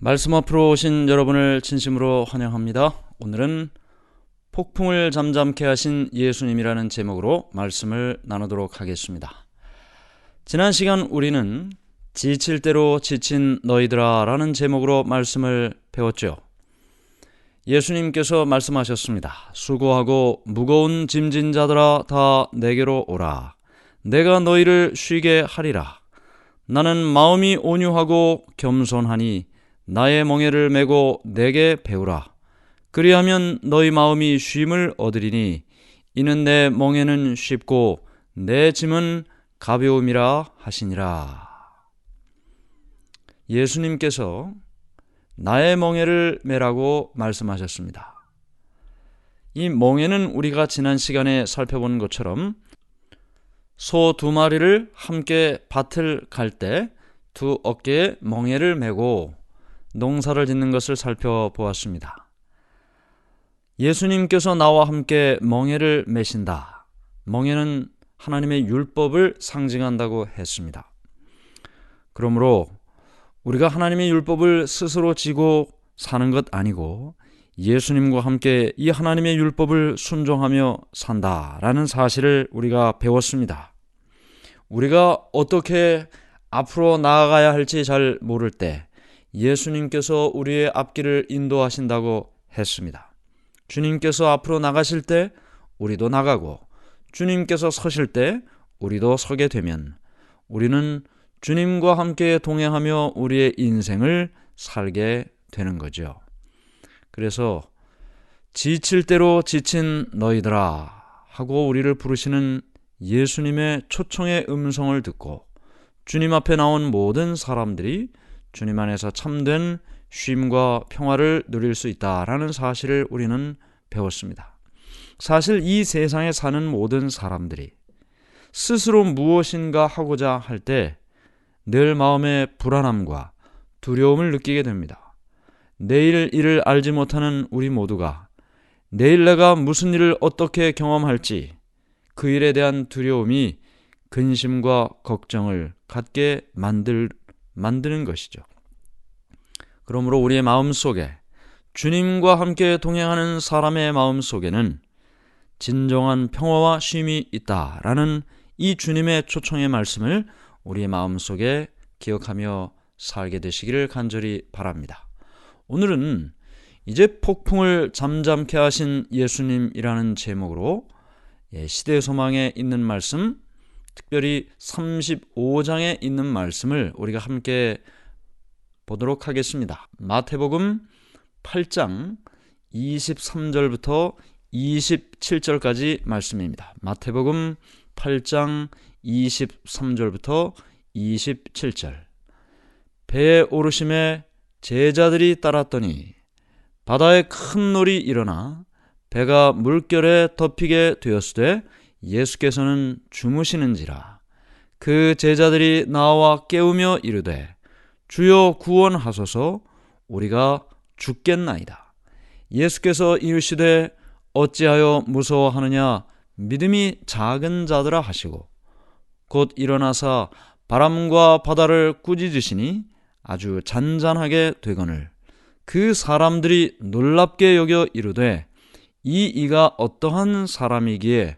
말씀 앞으로 오신 여러분을 진심으로 환영합니다. 오늘은 폭풍을 잠잠케 하신 예수님이라는 제목으로 말씀을 나누도록 하겠습니다. 지난 시간 우리는 지칠 대로 지친 너희들아 라는 제목으로 말씀을 배웠죠. 예수님께서 말씀하셨습니다. 수고하고 무거운 짐진 자들아 다 내게로 오라. 내가 너희를 쉬게 하리라. 나는 마음이 온유하고 겸손하니 나의 멍에를 메고 내게 배우라. 그리하면 너희 마음이 쉼을 얻으리니 이는 내 멍에는 쉽고 내 짐은 가벼움이라 하시니라. 예수님께서 나의 멍에를 메라고 말씀하셨습니다. 이 멍에는 우리가 지난 시간에 살펴본 것처럼 소 두 마리를 함께 밭을 갈 때 두 어깨에 멍에를 메고 농사를 짓는 것을 살펴보았습니다. 예수님께서 나와 함께 멍에를 메신다. 멍에는 하나님의 율법을 상징한다고 했습니다. 그러므로 우리가 하나님의 율법을 스스로 지고 사는 것 아니고 예수님과 함께 이 하나님의 율법을 순종하며 산다라는 사실을 우리가 배웠습니다. 우리가 어떻게 앞으로 나아가야 할지 잘 모를 때 예수님께서 우리의 앞길을 인도하신다고 했습니다. 주님께서 앞으로 나가실 때 우리도 나가고 주님께서 서실 때 우리도 서게 되면 우리는 주님과 함께 동행하며 우리의 인생을 살게 되는 거죠. 그래서 지칠 대로 지친 너희들아 하고 우리를 부르시는 예수님의 초청의 음성을 듣고 주님 앞에 나온 모든 사람들이 주님 안에서 참된 쉼과 평화를 누릴 수 있다라는 사실을 우리는 배웠습니다. 사실 이 세상에 사는 모든 사람들이 스스로 무엇인가 하고자 할 때 늘 마음의 불안함과 두려움을 느끼게 됩니다. 내일 일을 알지 못하는 우리 모두가 내일 내가 무슨 일을 어떻게 경험할지 그 일에 대한 두려움이 근심과 걱정을 갖게 만들 만드는 것이죠. 그러므로 우리의 마음 속에 주님과 함께 동행하는 사람의 마음 속에는 진정한 평화와 쉼이 있다라는 이 주님의 초청의 말씀을 우리의 마음 속에 기억하며 살게 되시기를 간절히 바랍니다. 오늘은 이제 폭풍을 잠잠케 하신 예수님이라는 제목으로 예, 시대 소망에 있는 말씀 특별히 35장에 있는 말씀을 우리가 함께 보도록 하겠습니다. 마태복음 8장 23절부터 27절까지 말씀입니다. 마태복음 8장 23절부터 27절. 배에 오르심에 제자들이 따랐더니 바다에 큰 놀이 일어나 배가 물결에 덮이게 되었으되 예수께서는 주무시는지라 그 제자들이 나와 깨우며 이르되 주여 구원하소서 우리가 죽겠나이다. 예수께서 이르시되 어찌하여 무서워하느냐 믿음이 작은 자들아 하시고 곧 일어나사 바람과 바다를 꾸짖으시니 아주 잔잔하게 되거늘 그 사람들이 놀랍게 여겨 이르되 이 이가 어떠한 사람이기에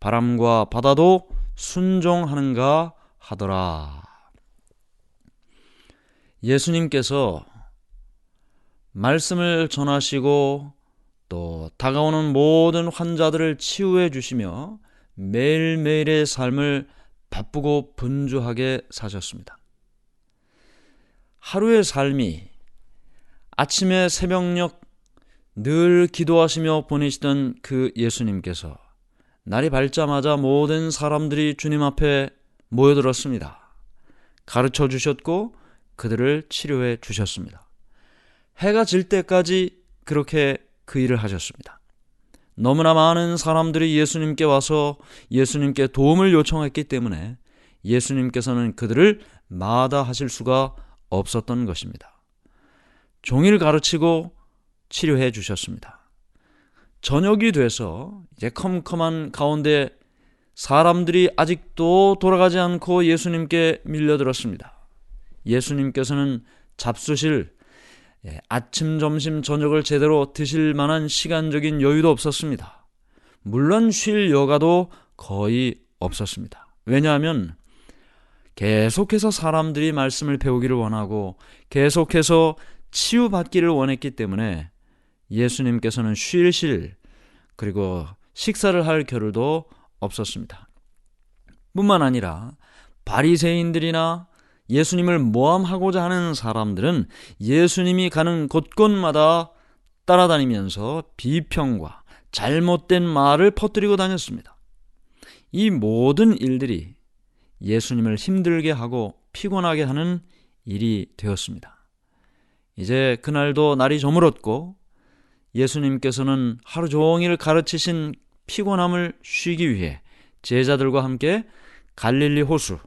바람과 바다도 순종하는가 하더라. 예수님께서 말씀을 전하시고 또 다가오는 모든 환자들을 치유해 주시며 매일매일의 삶을 바쁘고 분주하게 사셨습니다. 하루의 삶이 아침에 새벽녘 늘 기도하시며 보내시던 그 예수님께서 날이 밝자마자 모든 사람들이 주님 앞에 모여들었습니다. 가르쳐 주셨고 그들을 치료해 주셨습니다. 해가 질 때까지 그렇게 그 일을 하셨습니다. 너무나 많은 사람들이 예수님께 와서 예수님께 도움을 요청했기 때문에 예수님께서는 그들을 마다하실 수가 없었던 것입니다. 종일 가르치고 치료해 주셨습니다. 저녁이 돼서 이제 컴컴한 가운데 사람들이 아직도 돌아가지 않고 예수님께 밀려들었습니다. 예수님께서는 잡수실 예, 아침, 점심, 저녁을 제대로 드실 만한 시간적인 여유도 없었습니다. 물론 쉴 여가도 거의 없었습니다. 왜냐하면 계속해서 사람들이 말씀을 배우기를 원하고 계속해서 치유받기를 원했기 때문에 예수님께서는 쉴실 그리고 식사를 할 겨를도 없었습니다. 뿐만 아니라 바리새인들이나 예수님을 모함하고자 하는 사람들은 예수님이 가는 곳곳마다 따라다니면서 비평과 잘못된 말을 퍼뜨리고 다녔습니다. 이 모든 일들이 예수님을 힘들게 하고 피곤하게 하는 일이 되었습니다. 이제 그날도 날이 저물었고 예수님께서는 하루 종일 가르치신 피곤함을 쉬기 위해 제자들과 함께 갈릴리 호수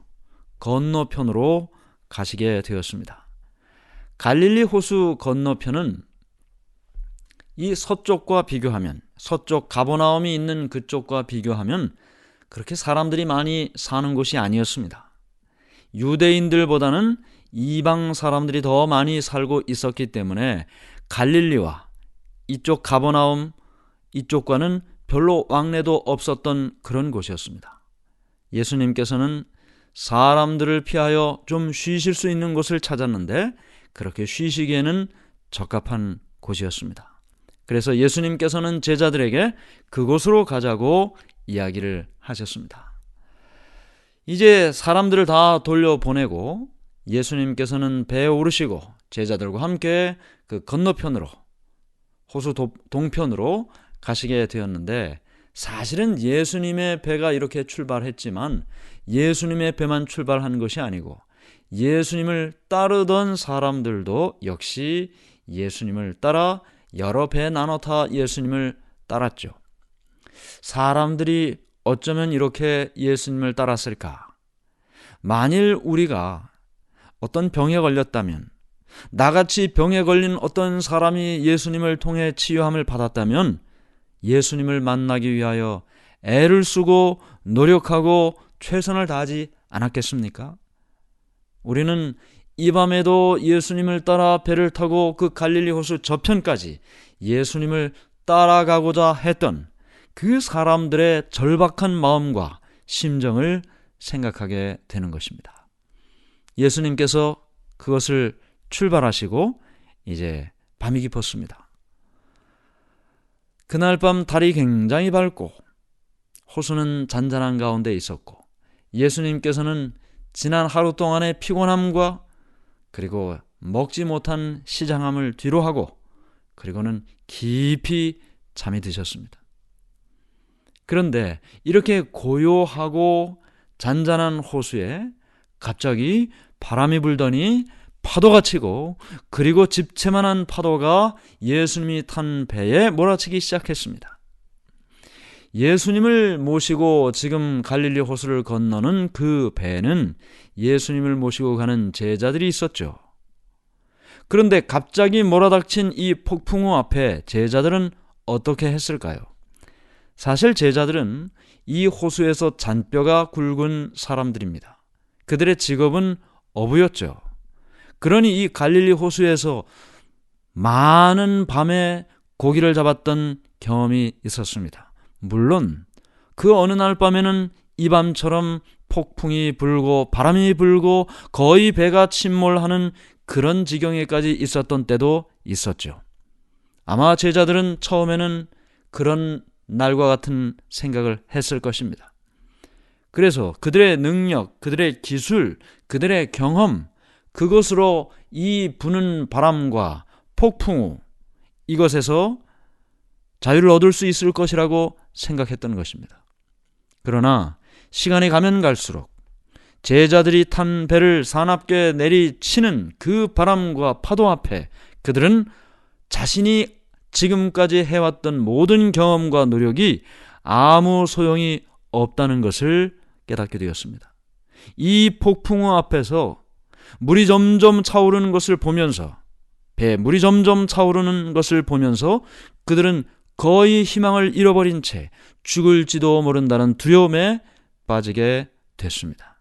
건너편으로 가시게 되었습니다. 갈릴리 호수 건너편은 이 서쪽과 비교하면 서쪽 가보나움이 있는 그쪽과 비교하면 그렇게 사람들이 많이 사는 곳이 아니었습니다. 유대인들보다는 이방 사람들이 더 많이 살고 있었기 때문에 갈릴리와 이쪽 가버나움 이쪽과는 별로 왕래도 없었던 그런 곳이었습니다. 예수님께서는 사람들을 피하여 좀 쉬실 수 있는 곳을 찾았는데 그렇게 쉬시기에는 적합한 곳이었습니다. 그래서 예수님께서는 제자들에게 그곳으로 가자고 이야기를 하셨습니다. 이제 사람들을 다 돌려보내고 예수님께서는 배에 오르시고 제자들과 함께 그 건너편으로 호수 동편으로 가시게 되었는데 사실은 예수님의 배가 이렇게 출발했지만 예수님의 배만 출발한 것이 아니고 예수님을 따르던 사람들도 역시 예수님을 따라 여러 배 나눠 타 예수님을 따랐죠. 사람들이 어쩌면 이렇게 예수님을 따랐을까? 만일 우리가 어떤 병에 걸렸다면, 나같이 병에 걸린 어떤 사람이 예수님을 통해 치유함을 받았다면, 예수님을 만나기 위하여 애를 쓰고 노력하고 최선을 다하지 않았겠습니까? 우리는 이 밤에도 예수님을 따라 배를 타고 그 갈릴리 호수 저편까지 예수님을 따라가고자 했던 그 사람들의 절박한 마음과 심정을 생각하게 되는 것입니다. 예수님께서 그것을 출발하시고 이제 밤이 깊었습니다. 그날 밤 달이 굉장히 밝고 호수는 잔잔한 가운데 있었고 예수님께서는 지난 하루 동안의 피곤함과 그리고 먹지 못한 시장함을 뒤로 하고 그리고는 깊이 잠이 드셨습니다. 그런데 이렇게 고요하고 잔잔한 호수에 갑자기 바람이 불더니 파도가 치고 그리고 집채만한 파도가 예수님이 탄 배에 몰아치기 시작했습니다. 예수님을 모시고 지금 갈릴리 호수를 건너는 그 배는 예수님을 모시고 가는 제자들이 있었죠. 그런데 갑자기 몰아닥친 이 폭풍우 앞에 제자들은 어떻게 했을까요? 사실 제자들은 이 호수에서 잔뼈가 굵은 사람들입니다. 그들의 직업은 어부였죠. 그러니 이 갈릴리 호수에서 많은 밤에 고기를 잡았던 경험이 있었습니다. 물론 그 어느 날 밤에는 이 밤처럼 폭풍이 불고 바람이 불고 거의 배가 침몰하는 그런 지경에까지 있었던 때도 있었죠. 아마 제자들은 처음에는 그런 날과 같은 생각을 했을 것입니다. 그래서 그들의 능력, 그들의 기술, 그들의 경험, 그것으로 이 부는 바람과 폭풍우, 이것에서 자유를 얻을 수 있을 것이라고 생각했던 것입니다. 그러나 시간이 가면 갈수록 제자들이 탄 배를 사납게 내리치는 그 바람과 파도 앞에 그들은 자신이 지금까지 해왔던 모든 경험과 노력이 아무 소용이 없다는 것을 깨닫게 되었습니다. 이 폭풍우 앞에서 물이 점점 차오르는 것을 보면서 배 물이 점점 차오르는 것을 보면서 그들은 거의 희망을 잃어버린 채 죽을지도 모른다는 두려움에 빠지게 됐습니다.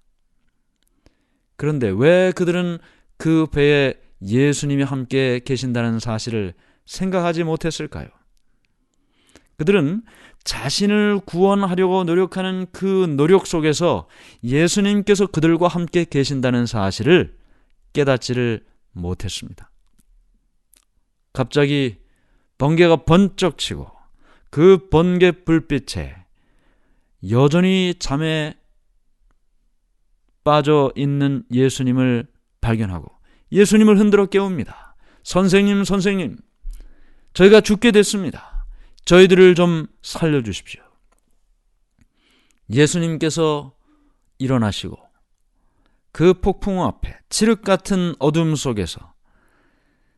그런데 왜 그들은 그 배에 예수님이 함께 계신다는 사실을 생각하지 못했을까요? 그들은 자신을 구원하려고 노력하는 그 노력 속에서 예수님께서 그들과 함께 계신다는 사실을 깨닫지를 못했습니다. 갑자기 번개가 번쩍 치고 그 번개 불빛에 여전히 잠에 빠져 있는 예수님을 발견하고 예수님을 흔들어 깨웁니다. 선생님, 선생님, 저희가 죽게 됐습니다. 저희들을 좀 살려주십시오. 예수님께서 일어나시고 그 폭풍 앞에 칠흑 같은 어둠 속에서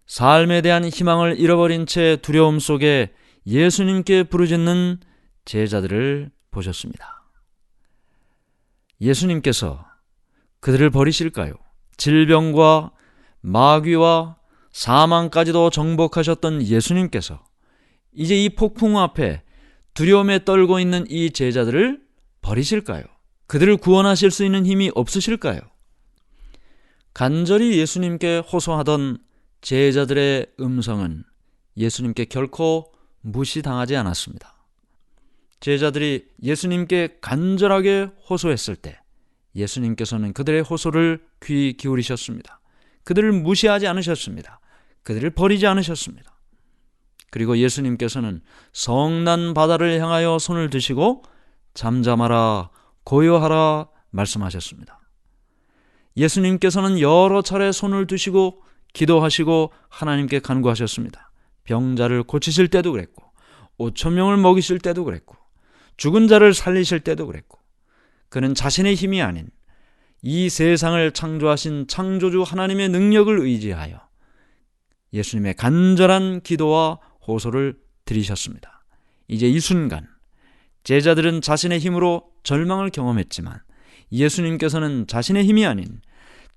삶에 대한 희망을 잃어버린 채 두려움 속에 예수님께 부르짖는 제자들을 보셨습니다. 예수님께서 그들을 버리실까요? 질병과 마귀와 사망까지도 정복하셨던 예수님께서 이제 이 폭풍 앞에 두려움에 떨고 있는 이 제자들을 버리실까요? 그들을 구원하실 수 있는 힘이 없으실까요? 간절히 예수님께 호소하던 제자들의 음성은 예수님께 결코 무시당하지 않았습니다. 제자들이 예수님께 간절하게 호소했을 때 예수님께서는 그들의 호소를 귀 기울이셨습니다. 그들을 무시하지 않으셨습니다. 그들을 버리지 않으셨습니다. 그리고 예수님께서는 성난 바다를 향하여 손을 드시고 잠잠하라 고요하라 말씀하셨습니다. 예수님께서는 여러 차례 손을 드시고 기도하시고 하나님께 간구하셨습니다. 병자를 고치실 때도 그랬고 5천 명을 먹이실 때도 그랬고 죽은 자를 살리실 때도 그랬고 그는 자신의 힘이 아닌 이 세상을 창조하신 창조주 하나님의 능력을 의지하여 예수님의 간절한 기도와 호소를 드리셨습니다. 이제 이 순간 제자들은 자신의 힘으로 절망을 경험했지만 예수님께서는 자신의 힘이 아닌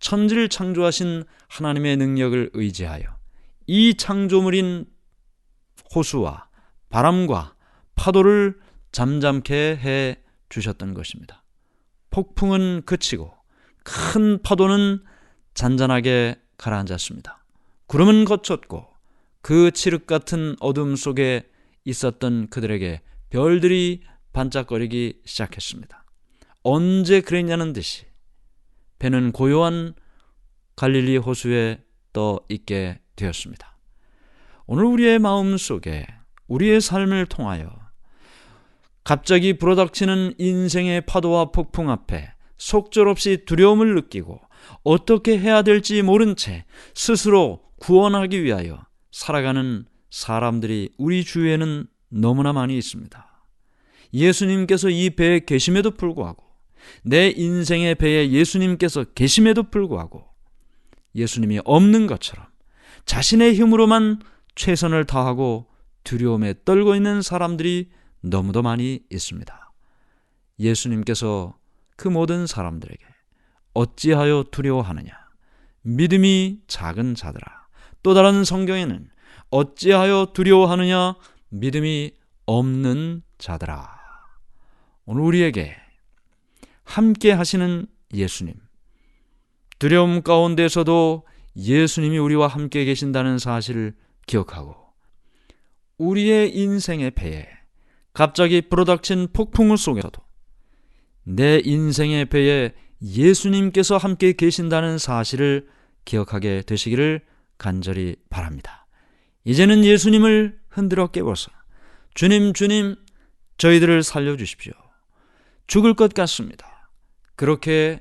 천지를 창조하신 하나님의 능력을 의지하여 이 창조물인 호수와 바람과 파도를 잠잠케 해 주셨던 것입니다. 폭풍은 그치고 큰 파도는 잔잔하게 가라앉았습니다. 구름은 거쳤고 그 칠흑 같은 어둠 속에 있었던 그들에게 별들이 반짝거리기 시작했습니다. 언제 그랬냐는 듯이 배는 고요한 갈릴리 호수에 떠 있게 되었습니다. 오늘 우리의 마음 속에 우리의 삶을 통하여 갑자기 불어닥치는 인생의 파도와 폭풍 앞에 속절없이 두려움을 느끼고 어떻게 해야 될지 모른 채 스스로 구원하기 위하여 살아가는 사람들이 우리 주위에는 너무나 많이 있습니다. 예수님께서 이 배에 계심에도 불구하고 내 인생의 배에 예수님께서 계심에도 불구하고 예수님이 없는 것처럼 자신의 힘으로만 최선을 다하고 두려움에 떨고 있는 사람들이 너무도 많이 있습니다. 예수님께서 그 모든 사람들에게 어찌하여 두려워하느냐? 믿음이 작은 자들아. 또 다른 성경에는 어찌하여 두려워하느냐? 믿음이 없는 자들아. 오늘 우리에게 함께 하시는 예수님. 두려움 가운데서도 예수님이 우리와 함께 계신다는 사실을 기억하고 우리의 인생의 배에 갑자기 불어닥친 폭풍 속에서도 내 인생의 배에 예수님께서 함께 계신다는 사실을 기억하게 되시기를 간절히 바랍니다. 이제는 예수님을 흔들어 깨워서 주님, 주님, 저희들을 살려주십시오. 죽을 것 같습니다. 그렇게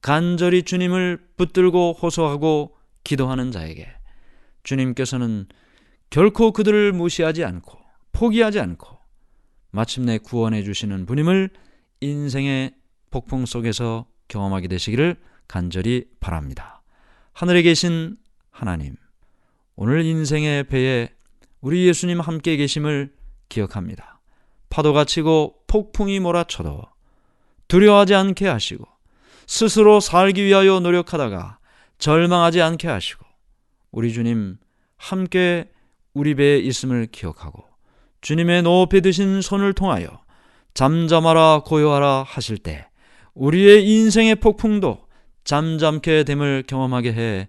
간절히 주님을 붙들고 호소하고 기도하는 자에게 주님께서는 결코 그들을 무시하지 않고 포기하지 않고 마침내 구원해 주시는 분임을 인생의 폭풍 속에서 경험하게 되시기를 간절히 바랍니다. 하늘에 계신 하나님, 오늘 인생의 배에 우리 예수님 함께 계심을 기억합니다. 파도가 치고 폭풍이 몰아쳐도 두려워하지 않게 하시고 스스로 살기 위하여 노력하다가 절망하지 않게 하시고 우리 주님 함께 우리 배에 있음을 기억하고 주님의 높이 드신 손을 통하여 잠잠하라 고요하라 하실 때 우리의 인생의 폭풍도 잠잠케 됨을 경험하게 해